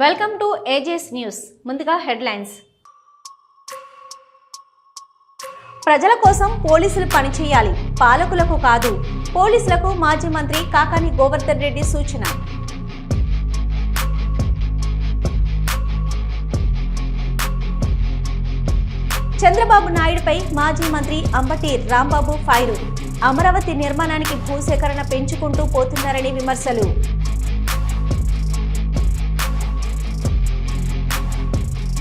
Welcome to ages news ముందుగా headlines. ప్రజల కోసం పోలీసులు పనిచేయాలి పాలకులకు కాదు పోలీసులకు మాజీ మంత్రి కాకాని గోవర్ధన్ రెడ్డి సూచన. చంద్రబాబు నాయుడుపై మాజీ మంత్రి అంబటి రాంబాబు ఫైరు. అమరావతి నిర్మాణానికి భూసేకరణ పెంచుకుంటూ పోతున్నారని విమర్శలు.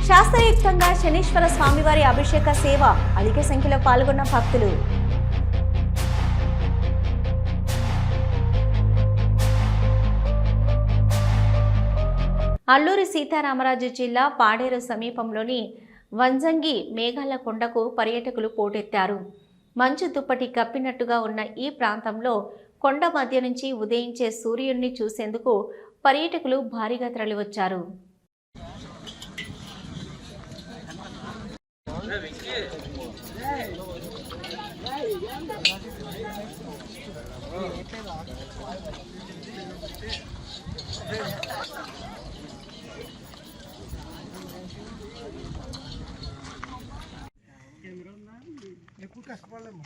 శాస్త్రయుక్తంగా శనీశ్వర స్వామివారి అభిషేక సేవ అధిక సంఖ్యలో పాల్గొన్న భక్తులు. అల్లూరి సీతారామరాజు జిల్లా పాడేరు సమీపంలోని వంజంగి మేఘాల కొండకు పర్యాటకులు పోటెత్తారు. మంచు దుప్పటి కప్పినట్టుగా ఉన్న ఈ ప్రాంతంలో కొండ మధ్య నుంచి ఉదయించే సూర్యుడిని చూసేందుకు పర్యాటకులు భారీగా తరలివచ్చారు. ఎక్కువ కష్టపడలేము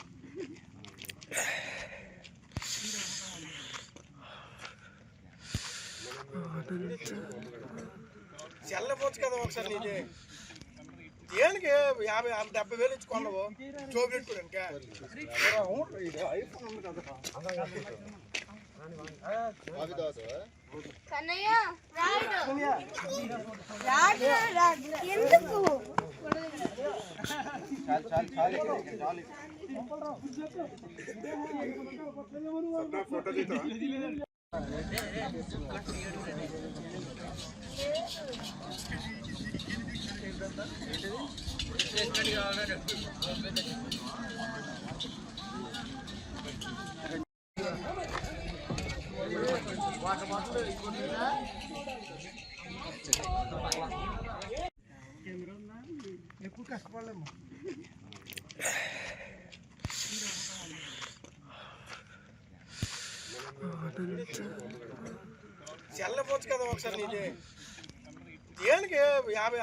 చెల్లపోవచ్చు కదా ఒకసారి నీది దేనికి యాభై యాభై డెబ్బై వేలు ఇచ్చి కొనవు చూపెట్టుకోడానికి ఐఫోన్ ఎక్కువ కష్టపడలేము చల్లపోవచ్చు కదా ఒకసారి నీదే. ఎందుకు ఎక్కువ కష్టపడలేము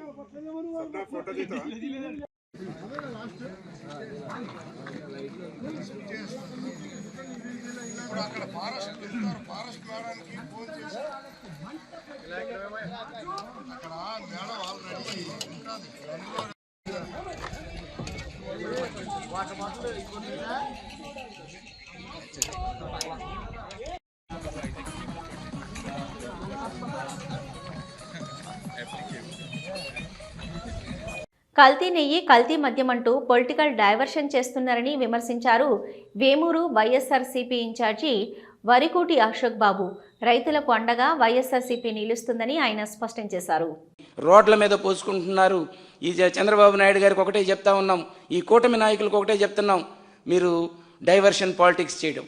చెల్లపోవచ్చు కదా ఒకసారి నీది దేనికి యాభై యాభై డెబ్బై ఇప్పుడు అక్కడ ఫారెస్ట్ చెప్తున్నారు ఫారెస్ట్ మేడానికి ఫోన్ చేసి అక్కడ మేడం ఆల్రెడీ ఉంటుంది. కల్తీ నెయ్యి కల్తీ మద్యం అంటూ పొలిటికల్ డైవర్షన్ చేస్తున్నారని విమర్శించారు Vemuru YSRCP in charge Varikoti Ashok Babu. రైతులకు అండగా వైఎస్ఆర్సీపీ నిలుస్తుందని ఆయన స్పష్టం చేశారు. రోడ్ల మీద పోసుకుంటున్నారు. ఈ జ- చంద్రబాబు నాయుడు గారికి ఒకటే చెప్తా ఉన్నాం. ఈ కూటమి నాయకులకు ఒకటే చెప్తున్నాం. మీరు డైవర్షన్ పాలిటిక్స్ చేయడం.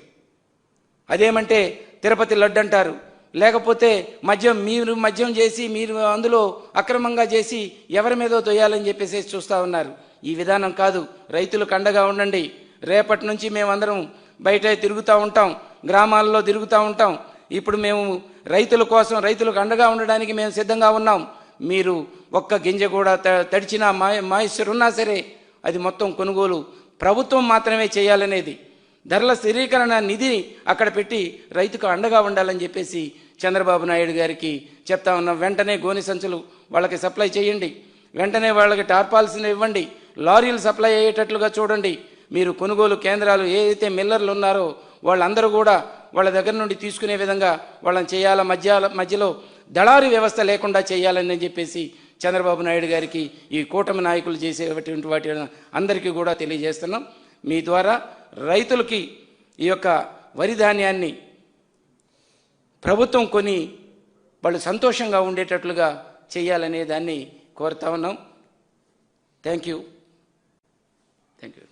అదేమంటే తిరుపతి లడ్డు అంటారు. లేకపోతే మద్యం మీరు మద్యం చేసి మీరు అందులో అక్రమంగా చేసి ఎవరి మీదో తొయ్యాలని చెప్పేసి చూస్తూ ఉన్నారు. ఈ విధానం కాదు. రైతులకు అండగా ఉండండి. రేపటి నుంచి మేమందరం బయట తిరుగుతూ ఉంటాం. గ్రామాల్లో తిరుగుతూ ఉంటాం. ఇప్పుడు మేము రైతుల కోసం రైతులకు అండగా ఉండడానికి మేము సిద్ధంగా ఉన్నాం. మీరు ఒక్క గింజ కూడా త- తడిచినా మాయ ఉన్నా సరే అది మొత్తం కొనుగోలు ప్రభుత్వం మాత్రమే చేయాలనేది. ధరల స్థిరీకరణ నిధి అక్కడ పెట్టి రైతుకు అండగా ఉండాలని చెప్పేసి చంద్రబాబు నాయుడు గారికి చెప్తా ఉన్నాం వెంటనే గోని సంచులు వాళ్ళకి సప్లై చేయండి. వెంటనే వాళ్ళకి టార్పాల్సిన ఇవ్వండి. లారీలు సప్లై అయ్యేటట్లుగా చూడండి. మీరు కొనుగోలు కేంద్రాలు ఏదైతే మిల్లర్లు ఉన్నారో వాళ్ళందరూ కూడా వాళ్ళ దగ్గర నుండి తీసుకునే విధంగా వాళ్ళని చేయాల మధ్య మధ్యలో దళారీ వ్యవస్థ లేకుండా చేయాలని చెప్పేసి చంద్రబాబు నాయుడు గారికి ఈ కూటమి నాయకులు చేసేటువంటి వాటి అందరికీ కూడా తెలియజేస్తున్నాం. మీ ద్వారా రైతులకి ఈ యొక్క వరి ధాన్యాన్ని ప్రభుత్వం కొని వాళ్ళు సంతోషంగా ఉండేటట్లుగా చేయాలనే దాన్ని కోరుతా ఉన్నాం. థ్యాంక్ యూ థ్యాంక్ యూ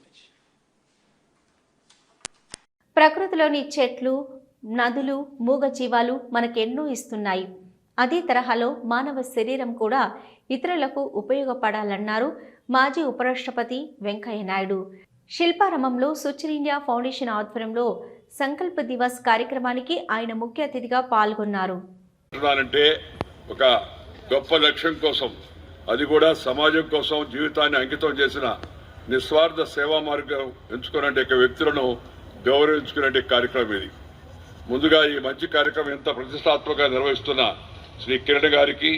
ప్రకృతిలోని చెట్లు నదులు మూగజీవాలు మనకెన్నో ఇస్తున్నాయి. అదే తరహాలో మానవ శరీరం కూడా ఇతరులకు ఉపయోగపడాలన్నారు మాజీ ఉపరాష్ట్రపతి వెంకయ్య నాయుడు. శిల్పారామంలో సుచిన్ ఇండియా ఫౌండేషన్ ఆధ్వర్యంలో సంకల్ప దివస్ కార్యక్రమానికి ఆయన ముఖ్య అతిథిగా పాల్గొన్నారు. అంటే ఒక గొప్ప లక్ష్యం కోసం అది కూడా సమాజం కోసం జీవితాన్ని అంకితం చేసిన నిస్వార్థ సేవా మార్గం ఎంచుకునే వ్యక్తులను గౌరవించుకునే కార్యక్రమం ఇది. ముందుగా ఈ మంచి కార్యక్రమం ఎంత ప్రతిష్టాత్మకంగా నిర్వహిస్తున్న శ్రీ కిరణ్ గారికి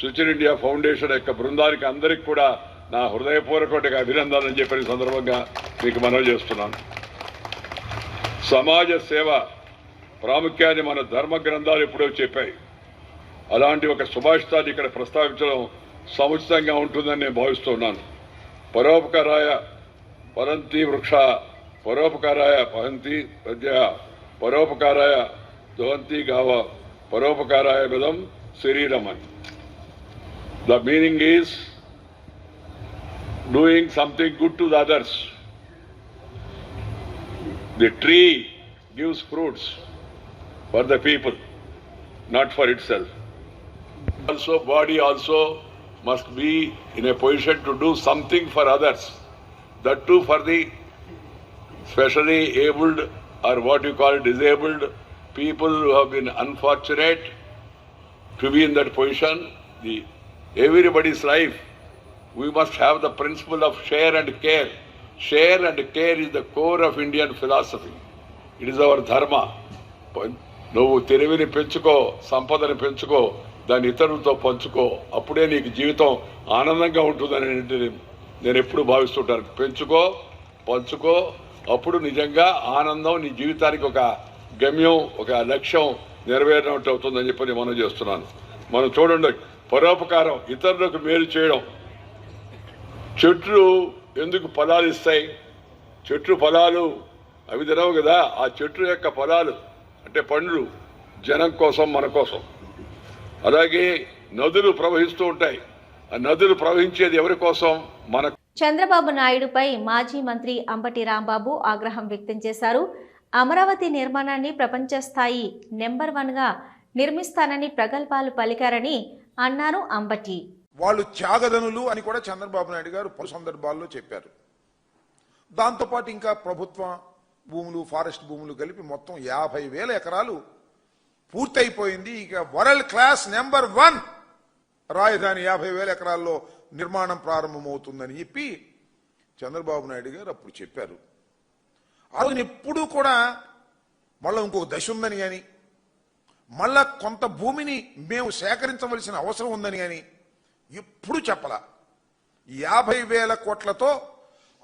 సుచిన్ ఇండియా ఫౌండేషన్ యొక్క బృందానికి అందరికీ కూడా నా హృదయపూర్వక అభినందనలు చెప్పిన సందర్భంగా మీకు మనవి చేస్తున్నాను. సమాజ సేవ ప్రాముఖ్యాన్ని మన ధర్మ గ్రంథాలు ఎప్పుడో చెప్పాయి. అలాంటి ఒక సుభాషితాన్ని ఇక్కడ ప్రస్తావించడం సముచితంగా ఉంటుందని నేను భావిస్తున్నాను. పరోపకారాయ పరంతి వృక్ష పరోపకారాయ పహంతి ప్రజ పరోపకారాయ దోహంతి గావ పరోపకారాయ విధం శరీరం అని. The meaning is doing something good to the others. The tree gives fruits for the people, not for itself. Also, body also must be in a position to do something for others. That too for the specially abled or what you call disabled people who have been unfortunate to be in that position. The everybody's life, we must have the principle of share and care. Share and care is the core of Indian philosophy. It is our dharma. నువ్వు తెలివిని పెంచుకో సంపదని పెంచుకో దాన్ని ఇతరులతో పంచుకో. అప్పుడే నీకు జీవితం ఆనందంగా ఉంటుందని నేను ఎప్పుడు భావిస్తుంటాను. పెంచుకో పంచుకో. అప్పుడు నిజంగా ఆనందం నీ జీవితానికి ఒక గమ్యం ఒక లక్ష్యం నెరవేరినట్టు అవుతుందని చెప్పి నేను మనం చేస్తున్నాను. మనం చూడండి పరోపకారం ఇతరులకు మేలు చేయడం. చెట్లు ఎందుకు ఫలాలు ఇస్తాయి? చెట్లు ఫలాలు అవి తినవు కదా. ఆ చెట్టు యొక్క ఫలాలు అంటే పండ్లు జనం కోసం మన కోసం. అలాగే నదులు ప్రవహిస్తూ ఉంటాయి. ఆ నదులు ప్రవహించేది ఎవరి కోసం? మన చంద్రబాబు నాయుడుపై మాజీ మంత్రి అంబటి రాంబాబు ఆగ్రహం వ్యక్తం చేశారు. అమరావతి నిర్మాణాన్ని ప్రపంచ స్థాయి నెంబర్ వన్గా నిర్మిస్తానని ప్రగల్భాలు పలికారని అన్నారు అంబటి. వాళ్ళు త్యాగదనులు అని కూడా చంద్రబాబు నాయుడు గారు పలు సందర్భాల్లో చెప్పారు. దాంతోపాటు ఇంకా ప్రభుత్వ భూములు ఫారెస్ట్ భూములు కలిపి మొత్తం యాభై వేల ఎకరాలు పూర్తయిపోయింది. ఇక వరల్డ్ క్లాస్ నెంబర్ వన్ రాజధాని యాభై వేల ఎకరాల్లో నిర్మాణం ప్రారంభమవుతుందని చెప్పి చంద్రబాబు నాయుడు గారు అప్పుడు చెప్పారు. అతను ఎప్పుడూ కూడా మళ్ళీ ఇంకొక దశ ఉందని కానీ మళ్ళా కొంత భూమిని మేము సేకరించవలసిన అవసరం ఉందని కానీ ఎప్పుడు చెప్పలా. యాభై వేల కోట్లతో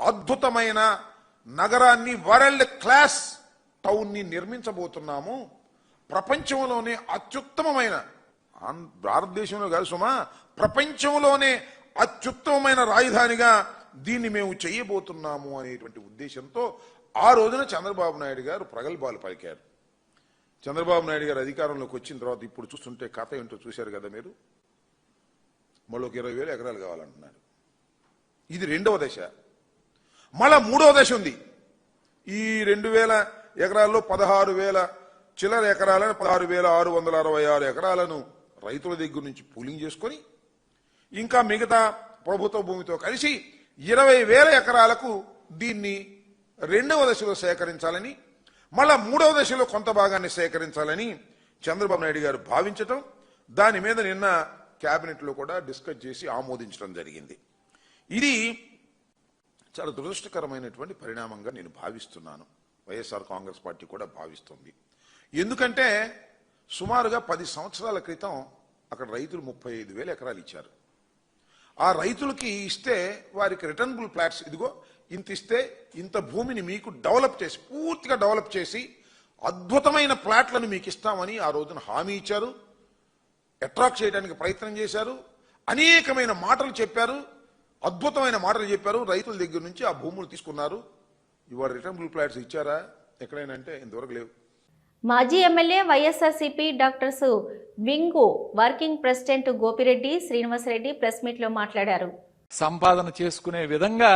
అద్భుతమైన నగరాన్ని వరల్డ్ క్లాస్ టౌన్ని నిర్మించబోతున్నాము. ప్రపంచంలోనే అత్యుత్తమమైన భారతదేశంలో కాదు సుమా ప్రపంచంలోనే అత్యుత్తమమైన రాజధానిగా దీన్ని మేము చేయబోతున్నాము అనేటువంటి ఉద్దేశంతో ఆ రోజున చంద్రబాబు నాయుడు గారు ప్రగల్భాలు పలికారు. చంద్రబాబు నాయుడు గారు అధికారంలోకి వచ్చిన తర్వాత ఇప్పుడు చూస్తుంటే కథ ఏంటో చూశారు కదా మీరు? మళ్ళీ ఒక ఇరవై వేలు ఎకరాలు కావాలంటున్నారు. ఇది రెండవ దశ. మళ్ళా మూడవ దశ ఉంది. ఈ రెండు వేల ఎకరాల్లో పదహారు వేల చిల్లర ఎకరాలను పదహారు వేల ఆరు వందల అరవై ఆరు ఎకరాలను రైతుల దగ్గర నుంచి పూలింగ్ చేసుకొని ఇంకా మిగతా ప్రభుత్వ భూమితో కలిసి ఇరవై వేల ఎకరాలకు దీన్ని రెండవ దశలో సేకరించాలని మళ్ళా మూడవ దశలో కొంత భాగాన్ని సేకరించాలని చంద్రబాబు నాయుడు గారు భావించటం దాని మీద నిన్న క్యాబినెట్లో లో కూడా డిస్కస్ చేసి ఆమోదించడం జరిగింది. ఇది చాలా దురదృష్టకరమైనటువంటి పరిణామంగా నేను భావిస్తున్నాను. వైఎస్ఆర్ కాంగ్రెస్ పార్టీ కూడా భావిస్తుంది. ఎందుకంటే సుమారుగా పది సంవత్సరాల క్రితం అక్కడ రైతులు ముప్పై ఐదు వేల ఎకరాలు ఇచ్చారు. ఆ రైతులకి ఇస్తే వారికి రిటర్నబుల్ ప్లాట్స్ ఇదిగో ఇంత ఇస్తే ఇంత భూమిని మీకు డెవలప్ చేసి పూర్తిగా డెవలప్ చేసి అద్భుతమైన ప్లాట్లను మీకు ఇస్తామని ఆ రోజున హామీ ఇచ్చారు. అట్రాక్ట్ చేయడానికి ప్రయత్నం చేశారు. అనేకమైన మాటలు చెప్పారు. అద్భుతమైన మాటలు చెప్పారు. రైతుల దగ్గర నుంచి ఆ భూములు తీసుకున్నారు. ఇవాళ రిటర్నబుల్ ప్లాట్స్ ఇచ్చారా? ఎక్కడైనా అంటే ఇంతవరకు లేవు. మాజీ MLA YSRCP doctors wing working president Gopireddy Srinivasareddy press మీట్లో మాట్లాడారు. సంపాదన చేసుకునే విధంగా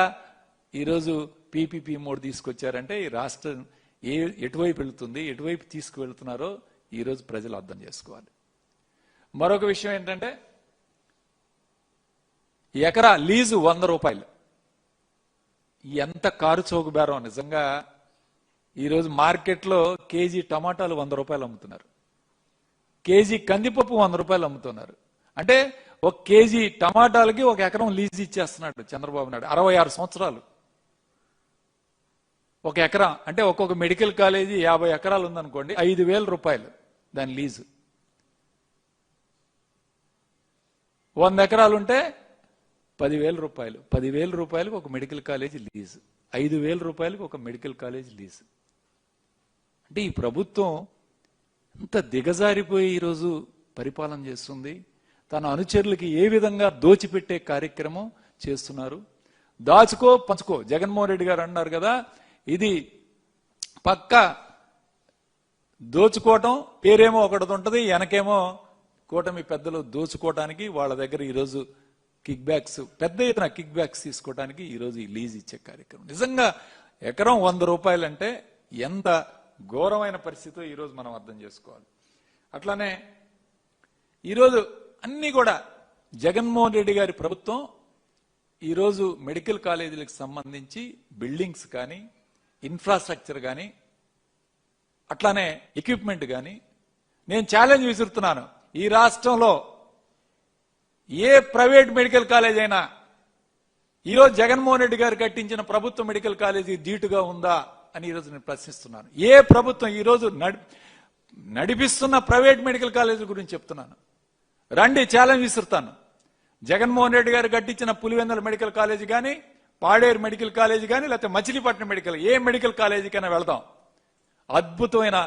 ఈరోజు పీపీపీ మోడ్ తీసుకొచ్చారంటే ఈ రాష్ట్రం ఏ ఎటువైపు వెళుతుంది ఎటువైపు తీసుకువెళ్తున్నారో ఈరోజు ప్రజలు అర్థం చేసుకోవాలి. మరొక విషయం ఏంటంటే ఎకరా లీజు వంద రూపాయలు. ఎంత కారు చౌక బేరం నిజంగా ఈరోజు మార్కెట్లో కేజీ టమాటాలు వంద రూపాయలు అమ్ముతున్నారు. కేజీ కందిపప్పు వంద రూపాయలు అమ్ముతున్నారు. అంటే ఒక కేజీ టమాటాలకి ఒక ఎకరం లీజ్ ఇచ్చేస్తున్నాడు చంద్రబాబు నాయుడు. అరవై ఆరు సంవత్సరాలు. ఒక ఎకరా అంటే ఒక్కొక్క మెడికల్ కాలేజీ యాభై ఎకరాలు ఉందనుకోండి ఐదు వేల రూపాయలు దాని లీజు. వంద ఎకరాలు ఉంటే పదివేల రూపాయలు. పదివేల రూపాయలకు ఒక మెడికల్ కాలేజ్ లీజు. ఐదు వేల రూపాయలకు ఒక మెడికల్ కాలేజ్ లీజు. అంటే ఈ ప్రభుత్వం అంత దిగజారిపోయి ఈరోజు పరిపాలన చేస్తుంది? తన అనుచరులకి ఏ విధంగా దోచిపెట్టే కార్యక్రమం చేస్తున్నారు? దాచుకో పంచుకో. జగన్మోహన్ రెడ్డి గారు అన్నారు కదా ఇది పక్క దోచుకోవటం పేరేమో ఒకటి ఉంటుంది వెనకేమో కూటమి పెద్దలు దోచుకోవటానికి వాళ్ళ దగ్గర ఈరోజు కిక్ బ్యాక్స్ పెద్ద ఎత్తున కిక్ బ్యాక్స్ తీసుకోవడానికి ఈరోజు ఈ లీజ్ ఇచ్చే కార్యక్రమం. నిజంగా ఎకరం వంద రూపాయలంటే ఎంత ఘోరమైన పరిస్థితితో ఈరోజు మనం అర్థం చేసుకోవాలి. అట్లానే ఈరోజు అన్నీ కూడా జగన్మోహన్ రెడ్డి గారి ప్రభుత్వం ఈరోజు మెడికల్ కాలేజీలకు సంబంధించి బిల్డింగ్స్ కానీ ఇన్ఫ్రాస్ట్రక్చర్ కానీ అట్లానే ఎక్విప్మెంట్ కానీ నేను ఛాలెంజ్ విసురుతున్నాను. ఈ రాష్ట్రంలో ఏ ప్రైవేట్ మెడికల్ కాలేజ్ అయినా ఈరోజు జగన్మోహన్ రెడ్డి గారు కట్టించిన ప్రభుత్వ మెడికల్ కాలేజీ ధీటుగా ఉందా అని ఈరోజు నేను ప్రశ్నిస్తున్నాను. ఏ ప్రభుత్వం ఈరోజు నడి నడిపిస్తున్న ప్రైవేట్ మెడికల్ కాలేజీ గురించి చెప్తున్నాను. రండి ఛాలెంజ్ విసురుతాను. జగన్మోహన్ రెడ్డి గారు కట్టించిన పులివెందుల మెడికల్ కాలేజీ కానీ పాడేరు మెడికల్ కాలేజీ కానీ లేకపోతే మచిలీపట్నం మెడికల్ ఏ మెడికల్ కాలేజీకైనా వెళదాం. అద్భుతమైన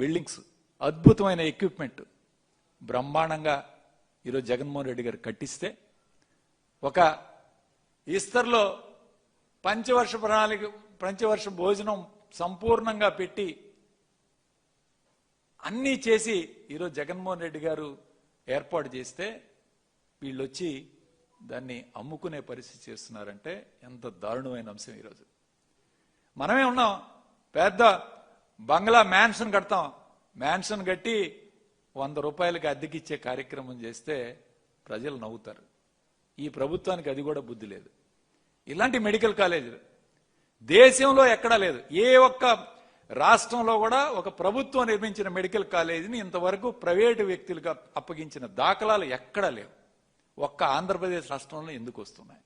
బిల్డింగ్స్ అద్భుతమైన ఎక్విప్మెంట్. బ్రహ్మాండంగా ఈరోజు జగన్మోహన్ రెడ్డి గారు కట్టిస్తే ఒక ఈస్తర్లో పంచవర్ష ప్రణాళిక పంచవర్ష భోజనం సంపూర్ణంగా పెట్టి అన్నీ చేసి ఈరోజు జగన్మోహన్ రెడ్డి గారు ఏర్పాటు చేస్తే వీళ్ళు వచ్చి దాన్ని అమ్ముకునే పరిస్థితి చేస్తున్నారంటే ఎంత దారుణమైన అంశం ఈరోజు. మనమే ఉన్నాం పెద్ద బంగ్లా మ్యాన్షన్ కడతాం. మ్యాన్షన్ కట్టి వంద రూపాయలకి అద్దెకిచ్చే కార్యక్రమం చేస్తే ప్రజలు నవ్వుతారు. ఈ ప్రభుత్వానికి అది కూడా బుద్ధి లేదు. ఇలాంటి మెడికల్ కాలేజీలు దేశంలో ఎక్కడా లేదు. ఏ ఒక్క రాష్ట్రంలో కూడా ఒక ప్రభుత్వం నిర్మించిన మెడికల్ కాలేజీని ఇంతవరకు ప్రైవేటు వ్యక్తులకు అప్పగించిన దాఖలాలు ఎక్కడా లేవు. ఒక్క ఆంధ్రప్రదేశ్ రాష్ట్రంలో ఎందుకు వస్తున్నాయి?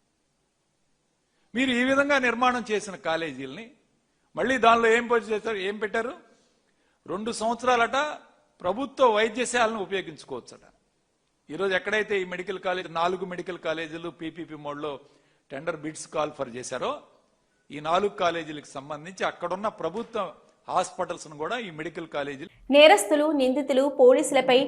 మీరు ఈ విధంగా నిర్మాణం చేసిన కాలేజీలని మళ్ళీ దానిలో ఏం పని చేస్తారు ఏం పెట్టారు? రెండు సంవత్సరాలట ప్రభుత్వ వైద్యశాలను ఉపయోగించుకోవచ్చట. ఈరోజు ఎక్కడైతే ఈ మెడికల్ కాలేజ్ నాలుగు మెడికల్ కాలేజీలు పీపీపీ మోడ్లో టెండర్ బిడ్స్ కాల్ ఫర్ చేశారో ఈ నాలుగు కాలేజీలకు సంబంధించి అక్కడున్న ప్రభుత్వ హాస్పిటల్స్ కూడా ఈ మెడికల్ కాలేజీలు నేరస్తులు నిందితులు పోలీసులపై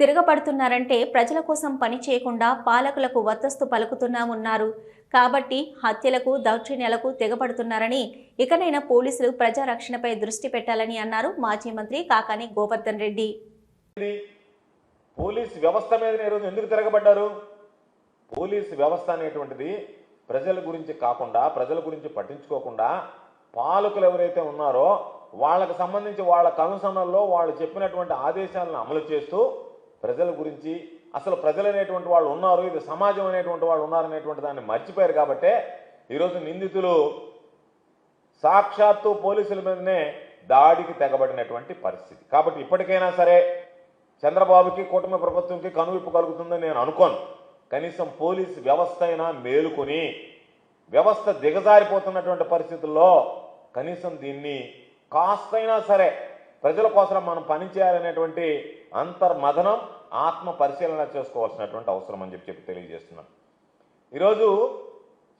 తిరగబడుతున్నారంటే ప్రజల కోసం పని చేయకుండా పాలకులకు వత్తస్తు పలుకుతున్నామన్నారు. కాబట్టి హత్యలకు దౌర్జన్యాలకు తెగబడుతున్నారని ఇకనైనా పోలీసులు ప్రజారక్షణపై దృష్టి పెట్టాలని అన్నారు మాజీ మంత్రి కాకాని గోవర్ధన్ రెడ్డి. పోలీస్ వ్యవస్థ మీద ఈరోజు ఎందుకు తిరగబడ్డారు? పోలీస్ వ్యవస్థ అనేటువంటిది ప్రజల గురించి కాకుండా ప్రజల గురించి పట్టించుకోకుండా పాలకులు ఎవరైతే ఉన్నారో వాళ్ళకు సంబంధించి వాళ్ళ కనుసన్నల్లో వాళ్ళు చెప్పినటువంటి ఆదేశాలను అమలు చేస్తూ ప్రజల గురించి అసలు ప్రజలు అనేటువంటి వాళ్ళు ఉన్నారు ఇది సమాజం అనేటువంటి వాళ్ళు ఉన్నారనేటువంటి దాన్ని మర్చిపోయారు కాబట్టే ఈరోజు నిందితులు సాక్షాత్తు పోలీసుల మీదనే దాడికి తెగబడినటువంటి పరిస్థితి. కాబట్టి ఇప్పటికైనా సరే చంద్రబాబుకి కూటమి ప్రభుత్వంకి కనువిప్పు కలుగుతుందని నేను అనుకోను. కనీసం పోలీస్ వ్యవస్థ అయినా మేలుకొని వ్యవస్థ దిగజారిపోతున్నటువంటి పరిస్థితుల్లో కనీసం దీన్ని కాస్తైనా సరే ప్రజల కోసం మనం పనిచేయాలనేటువంటి అంతర్మథనం ఆత్మ పరిశీలన చేసుకోవాల్సినటువంటి అవసరం అని చెప్పి చెప్పి తెలియజేస్తున్నాను. ఈరోజు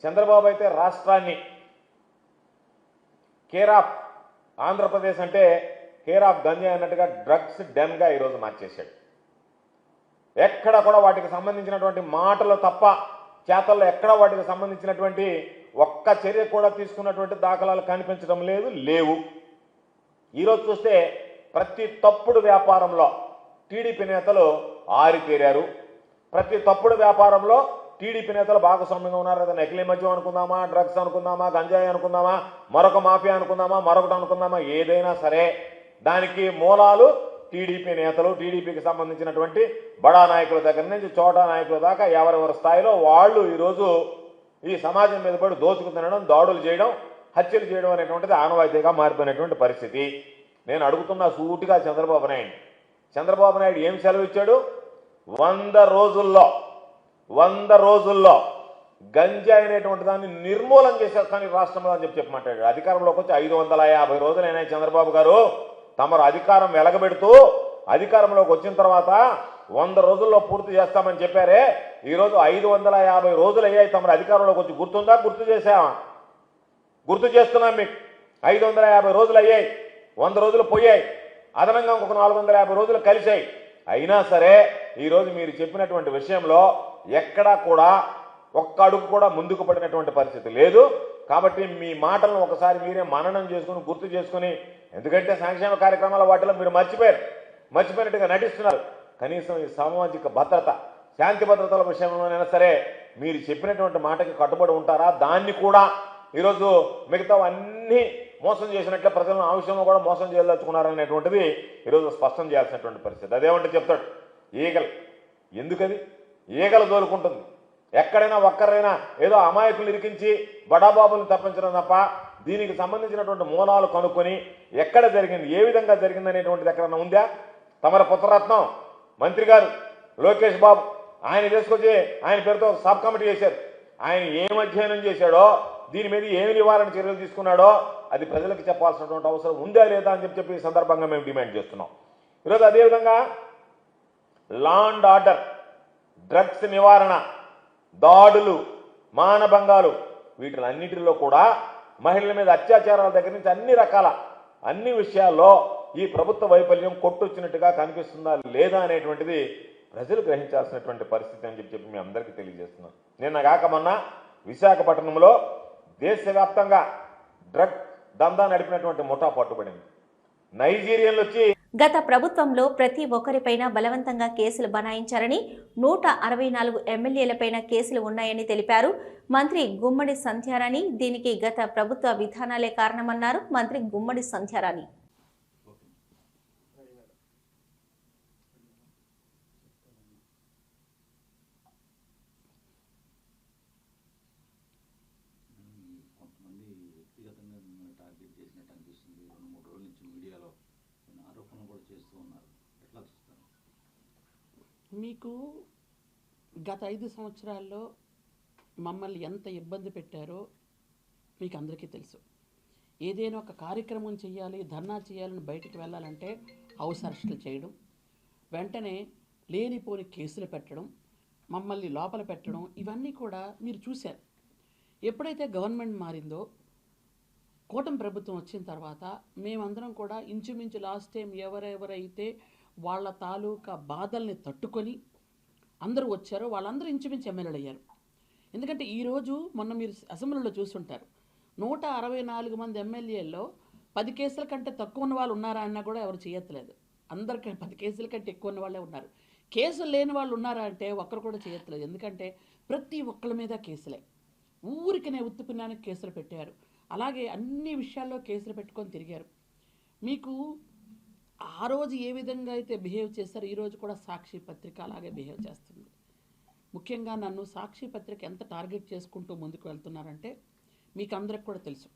చంద్రబాబు అయితే రాష్ట్రాన్ని కేర్ ఆఫ్ ఆంధ్రప్రదేశ్ అంటే కేర్ ఆఫ్ గంజా అన్నట్టుగా డ్రగ్స్ డెన్గా ఈరోజు మార్చేశాడు. ఎక్కడ కూడా వాటికి సంబంధించినటువంటి మాటలు తప్ప చేతల్లో ఎక్కడ వాటికి సంబంధించినటువంటి ఒక్క చర్య కూడా తీసుకున్నటువంటి దాఖలాలు కనిపించడం లేదు లేవు. ఈరోజు చూస్తే ప్రతి తప్పుడు వ్యాపారంలో టీడీపీ నేతలు ఆరితేరారు. ప్రతి తప్పుడు వ్యాపారంలో టీడీపీ నేతలు భాగస్వామ్యంగా ఉన్నారు కదా. నకిలీ మద్యం అనుకుందామా డ్రగ్స్ అనుకుందామా గంజాయి అనుకుందామా మరొక మాఫియా అనుకుందామా మరొకటి అనుకుందామా ఏదైనా సరే దానికి మూలాలు టీడీపీ నేతలు టీడీపీకి సంబంధించినటువంటి బడా నాయకుల దగ్గర నుంచి చోటా నాయకుల దాకా ఎవరెవరి స్థాయిలో వాళ్ళు ఈరోజు ఈ సమాజం మీద పడి దోచుకు తినడం దాడులు చేయడం హత్యలు చేయడం అనేటువంటిది ఆనవాయితీగా మారిపోయినటువంటి పరిస్థితి. నేను అడుగుతున్న సూటిగా చంద్రబాబు నాయుడు. చంద్రబాబు నాయుడు ఏం సెలవు ఇచ్చాడు? వంద రోజుల్లో వంద రోజుల్లో గంజాయి అనేటువంటి దాన్ని నిర్మూలన చేసేస్తాను రాష్ట్రంలో అని చెప్పి చెప్పమంటాడు. అధికారంలోకి వచ్చి ఐదు వందల యాభై రోజులైనా చంద్రబాబు గారు. తమరు అధికారం వెలగబెడుతూ అధికారంలోకి వచ్చిన తర్వాత వంద రోజుల్లో పూర్తి చేస్తామని చెప్పారే. ఈరోజు ఐదు వందల యాభై రోజులు అయ్యాయి తమరు అధికారంలోకి వచ్చి గుర్తుందా? గుర్తు చేసామా గుర్తు చేస్తున్నాం మీకు. ఐదు వందల యాభై రోజులు అయ్యాయి. వంద రోజులు పోయాయి. అదనంగా ఇంకొక నాలుగు వందల యాభై రోజులు కలిశాయి. అయినా సరే ఈరోజు మీరు చెప్పినటువంటి విషయంలో ఎక్కడా కూడా ఒక్క అడుగు కూడా ముందుకు పడినటువంటి పరిస్థితి లేదు. కాబట్టి మీ మాటలను ఒకసారి మీరే మననం చేసుకుని గుర్తు చేసుకుని ఎందుకంటే సంక్షేమ కార్యక్రమాల వాటిలో మీరు మర్చిపోయారు. మర్చిపోయినట్టుగా నటిస్తున్నారు. కనీసం ఈ సామాజిక భద్రత శాంతి భద్రతల విషయంలోనైనా సరే మీరు చెప్పినటువంటి మాటకి కట్టుబడి ఉంటారా? దాన్ని కూడా ఈరోజు మిగతా అన్నీ మోసం చేసినట్లే ప్రజలను ఆ విషయంలో కూడా మోసం చేయదలుచుకున్నారనేటువంటిది ఈరోజు స్పష్టం చేయాల్సినటువంటి పరిస్థితి. అదేమంటే చెప్తాడు ఈగలు. ఎందుకది? ఈగలు దోలుకుంటుంది ఎక్కడైనా ఒక్కరైనా ఏదో అమాయకులు ఇరికించి బడాబాబులు తప్పించడం తప్ప దీనికి సంబంధించినటువంటి మూలాలు కనుక్కొని ఎక్కడ జరిగింది ఏ విధంగా జరిగింది అనేటువంటిది ఎక్కడైనా ఉందా? తమర పుత్రరత్నం మంత్రి గారు లోకేష్ బాబు ఆయన తీసుకొచ్చి ఆయన పేరుతో సబ్ కమిటీ చేశారు. ఆయన ఏం అధ్యయనం చేశాడో దీని మీద ఏమి నివారణ చర్యలు తీసుకున్నాడో అది ప్రజలకు చెప్పాల్సినటువంటి అవసరం ఉందా లేదా అని చెప్పి చెప్పి సందర్భంగా మేము డిమాండ్ చేస్తున్నాం. ఈరోజు అదేవిధంగా లా అండ్ ఆర్డర్ డ్రగ్స్ నివారణ దాడులు మానభంగాలు వీటిలన్నిటిలో కూడా మహిళల మీద అత్యాచారాల దగ్గర నుంచి అన్ని రకాల అన్ని విషయాల్లో ఈ ప్రభుత్వ వైఫల్యం కొట్టొచ్చినట్టుగా కనిపిస్తుందా లేదా అనేటువంటిది ప్రజలు గ్రహించాల్సినటువంటి పరిస్థితి అని చెప్పి చెప్పి మీ అందరికీ తెలియజేస్తున్నాను. నిన్న కాక మొన్న విశాఖపట్నంలో దేశవ్యాప్తంగా డ్రగ్ దందా నడిపినటువంటి ముఠా పట్టుబడింది. నైజీరియన్లు వచ్చి గత ప్రభుత్వంలో ప్రతి ఒక్కరిపైన బలవంతంగా కేసులు బనాయించారని నూట అరవై నాలుగు ఎమ్మెల్యేలపైన కేసులు ఉన్నాయని తెలిపారు. మంత్రి గుమ్మడి సంధ్యారాణి దీనికి గత ప్రభుత్వ విధానాలే కారణమన్నారు. మంత్రి గుమ్మడి సంధ్యారాణి కొంతమంది వ్యక్తిగతంగా మిమ్మల్ని టార్గెట్ చేసినట్టు అనిపిస్తుంది రెండు మూడు రోజుల నుంచి మీడియాలో కొన్ని ఆరోపణలు కూడా చేస్తూ ఉన్నారు ఎట్లా చూస్తారు? మీకు గత ఐదు సంవత్సరాల్లో మమ్మల్ని ఎంత ఇబ్బంది పెట్టారో మీకు అందరికీ తెలుసు. ఏదైనా ఒక కార్యక్రమం చేయాలి ధర్నా చేయాలని బయటికి వెళ్ళాలంటే హౌస్ అరెస్టులు చేయడం వెంటనే లేనిపోని కేసులు పెట్టడం మమ్మల్ని లోపల పెట్టడం ఇవన్నీ కూడా మీరు చూశారు. ఎప్పుడైతే గవర్నమెంట్ మారిందో కూటమి ప్రభుత్వం వచ్చిన తర్వాత మేమందరం కూడా ఇంచుమించు లాస్ట్ టైం ఎవరెవరైతే వాళ్ళ తాలూకా బాధల్ని తట్టుకొని అందరూ వచ్చారో వాళ్ళందరూ ఇంచుమించు ఎమ్మెల్యేలు అయ్యారు. ఎందుకంటే ఈరోజు మొన్న మీరు అసెంబ్లీలో చూస్తుంటారు. నూట అరవై నాలుగు మంది ఎమ్మెల్యేల్లో పది కేసుల కంటే తక్కువ ఉన్న వాళ్ళు ఉన్నారా అన్నా కూడా ఎవరు చేయట్లేదు. అందరికీ పది కేసుల కంటే ఎక్కువ ఉన్న వాళ్ళే ఉన్నారు. కేసులు లేని వాళ్ళు ఉన్నారా అంటే ఒక్కరు కూడా చేయట్లేదు. ఎందుకంటే ప్రతి ఒక్కళ్ళ మీద కేసులే. ఊరికనే ఉత్తుపున్నానికి కేసులు పెట్టారు. అలాగే అన్ని విషయాల్లో కేసులు పెట్టుకొని తిరిగారు. మీకు ఆ రోజు ఏ విధంగా అయితే బిహేవ్ చేస్తారో ఈరోజు కూడా సాక్షి పత్రిక అలాగే బిహేవ్ చేస్తుంది. ముఖ్యంగా నన్ను సాక్షి పత్రిక ఎంత టార్గెట్ చేసుకుంటూ ముందుకు వెళ్తున్నారంటే మీకు అందరికి కూడా తెలుసు.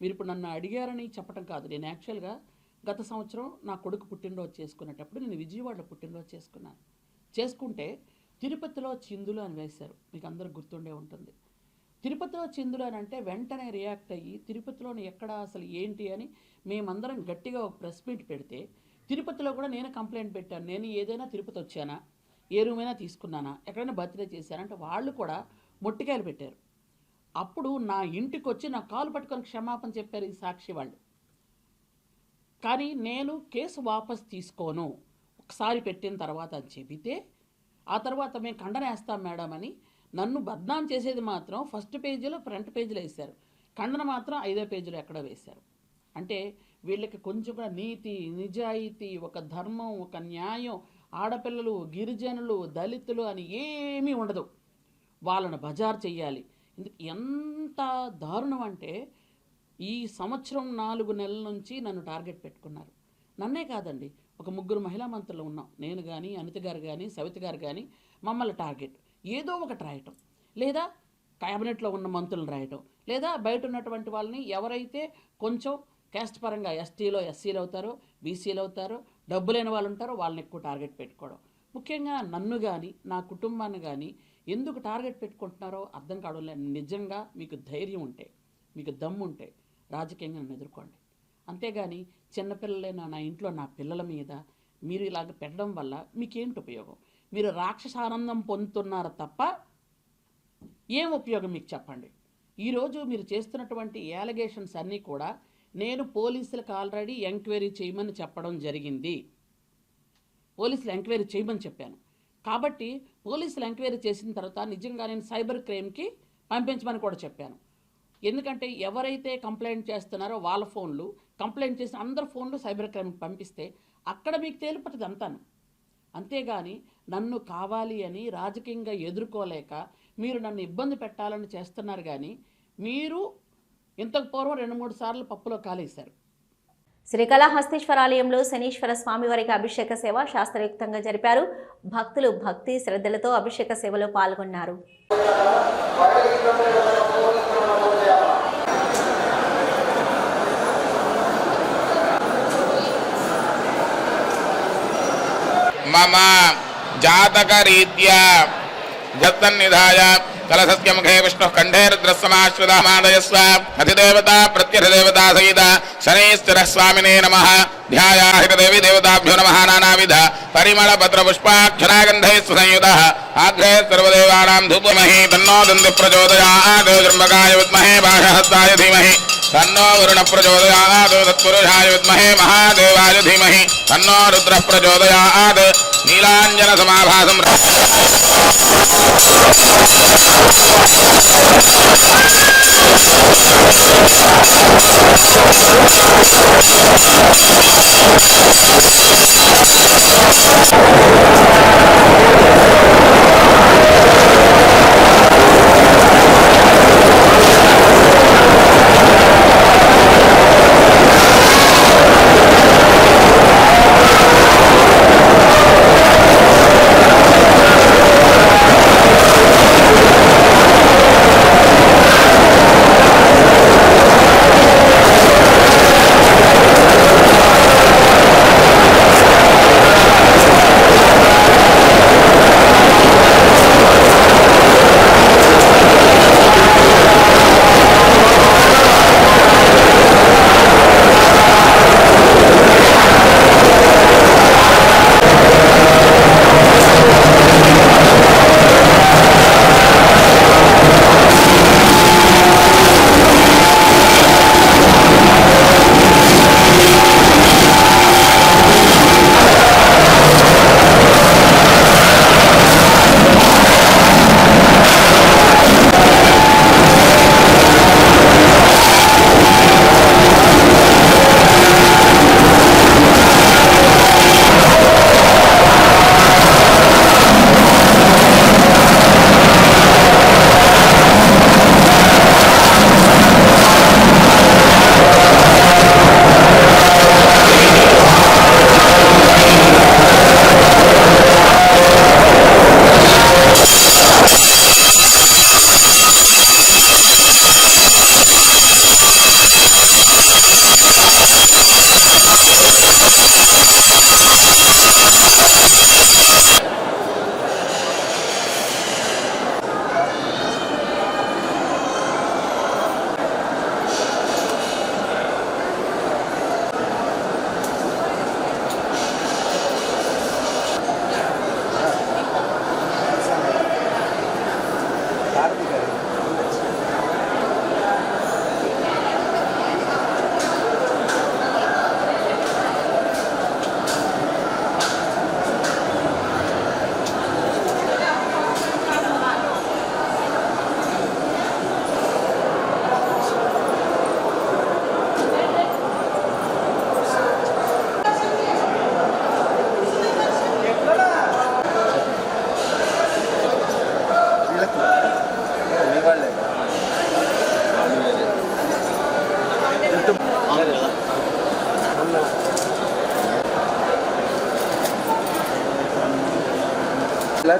మీరు ఇప్పుడు నన్ను అడిగారని చెప్పడం కాదు. నేను యాక్చువల్గా గత సంవత్సరం నా కొడుకు పుట్టినరోజు చేసుకునేటప్పుడు నేను విజయవాడలో పుట్టినరోజు చేసుకున్నాను. చేసుకుంటే తిరుపతిలో చిందులు అని వేశారు. మీకు అందరూ గుర్తుండే ఉంటుంది. తిరుపతిలో చంద్రుడు అని అంటే వెంటనే రియాక్ట్ అయ్యి తిరుపతిలోని ఎక్కడ అసలు ఏంటి అని మేమందరం గట్టిగా ఒక ప్రెస్ మీట్ పెడితే తిరుపతిలో కూడా నేను కంప్లైంట్ పెట్టాను. నేను ఏదైనా తిరుపతి వచ్చానా? ఏ రూమైనా తీసుకున్నానా? ఎక్కడైనా బర్త్డే చేశానా? అంటే వాళ్ళు కూడా మొట్టికాయలు పెట్టారు. అప్పుడు నా ఇంటికి వచ్చి నా కాలు పట్టుకొని క్షమాపణ చెప్పారు ఈ సాక్షి వాళ్ళు. కానీ నేను కేసు వాపస్ తీసుకోను. ఒకసారి పెట్టిన తర్వాత అని చెబితే ఆ తర్వాత మేము కండనేస్తాం మేడం అని నన్ను బద్నాం చేసేది మాత్రం ఫస్ట్ పేజీలో ఫ్రంట్ పేజీలో వేశారు. ఖండన మాత్రం ఐదో పేజీలో ఎక్కడో వేశారు. అంటే వీళ్ళకి కొంచెం కూడా నీతి నిజాయితీ ఒక ధర్మం ఒక న్యాయం ఆడపిల్లలు గిరిజనులు దళితులు అని ఏమీ ఉండదు. వాళ్ళను బజార్ చెయ్యాలి. ఎంత దారుణం అంటే ఈ సంవత్సరం నాలుగు నెలల నుంచి నన్ను టార్గెట్ పెట్టుకున్నారు. నన్నే కాదండి ఒక ముగ్గురు మహిళా మంత్రులు ఉన్నాం. నేను కానీ అనిత గారు కానీ సవిత గారు కానీ మమ్మల్ని టార్గెట్. ఏదో ఒకటి రాయటం. లేదా క్యాబినెట్లో ఉన్న మంత్రులను రాయటం. లేదా బయట ఉన్నటువంటి వాళ్ళని ఎవరైతే కొంచెం క్యాస్ట్ పరంగా ఎస్టీలో ఎస్సీలు అవుతారో బీసీలు అవుతారో డబ్బు లేని వాళ్ళు ఉంటారో వాళ్ళని ఎక్కువ టార్గెట్ పెట్టుకోవడం. ముఖ్యంగా నన్ను కానీ నా కుటుంబాన్ని కానీ ఎందుకు టార్గెట్ పెట్టుకుంటున్నారో అర్థం కావడం లేదు. నిజంగా మీకు ధైర్యం ఉంటే మీకు దమ్ము ఉంటే రాజకీయంగా నన్ను ఎదుర్కోండి. అంతేగాని చిన్నపిల్లలైన నా ఇంట్లో నా పిల్లల మీద మీరు ఇలాగ పెట్టడం వల్ల మీకేంటి ఉపయోగం? మీరు రాక్షసానందం పొందుతున్నారు తప్ప ఏం ఉపయోగం మీకు చెప్పండి? ఈరోజు మీరు చేస్తున్నటువంటి యాలిగేషన్స్ అన్నీ కూడా నేను పోలీసులకు ఆల్రెడీ ఎంక్వైరీ చేయమని చెప్పడం జరిగింది. పోలీసులు ఎంక్వైరీ చేయమని చెప్పాను. కాబట్టి పోలీసులు ఎంక్వైరీ చేసిన తర్వాత నిజంగా నేను సైబర్ క్రైమ్కి పంపించమని కూడా చెప్పాను. ఎందుకంటే ఎవరైతే కంప్లైంట్ చేస్తున్నారో వాళ్ళ ఫోన్లు కంప్లైంట్ చేసిన అందరి ఫోన్లు సైబర్ క్రైమ్కి పంపిస్తే అక్కడ మీకు తేలిపోతుంది అంతాను. అంతేగాని నన్ను కావాలి అని రాజకీయంగా ఎదుర్కోలేక మీరు నన్ను ఇబ్బంది పెట్టాలని చేస్తున్నారు కానీ మీరు ఇంతకు పూర్వం రెండు మూడు సార్లు పప్పులో కాలేశారు. శ్రీకళహస్తీశ్వరాలయంలో శనీశ్వర స్వామివారికి అభిషేక సేవ శాస్త్రయుక్తంగా జరిపారు. భక్తులు భక్తి శ్రద్ధలతో అభిషేక సేవలో పాల్గొన్నారు. మమ జాతకరీత్యా జత్తన్నిధాయ కలసస్య ముఖే విష్ణు కంఠే రుద్రస్సమాశ్రుతమాదయస్వ అధిదేవత ప్రత్యధిదేవతా సహిత శనైశ్చర స్వామినే నమ ధ్యాయాహితదేవి దేవతాభ్యో నమ నానావిధ పరిమళ పత్ర పుష్పాక్షరాగంధై సంయుత ఆగ్రే సర్వదేవానాం ధూపమహి తన్నో దంతి ప్రచోదయాత్ త్రంబకాయ విద్మహే బాషహస్తాయ ధీమహి तन्नो वरुण प्रचोदयात् तत्पुरुषाय विद्महे महादेवाय धीमहि तन्नो रुद्रः प्रचोदयात् नीलाञ्जनसमाभासम् Thank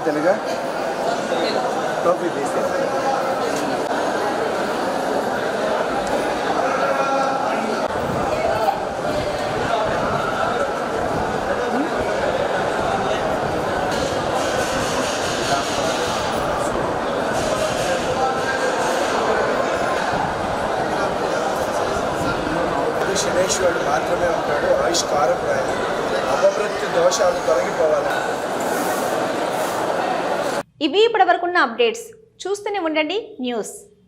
తెలుగా టోపీ తీసి అప్డేట్స్ చూస్తూనే ఉండండి. న్యూస్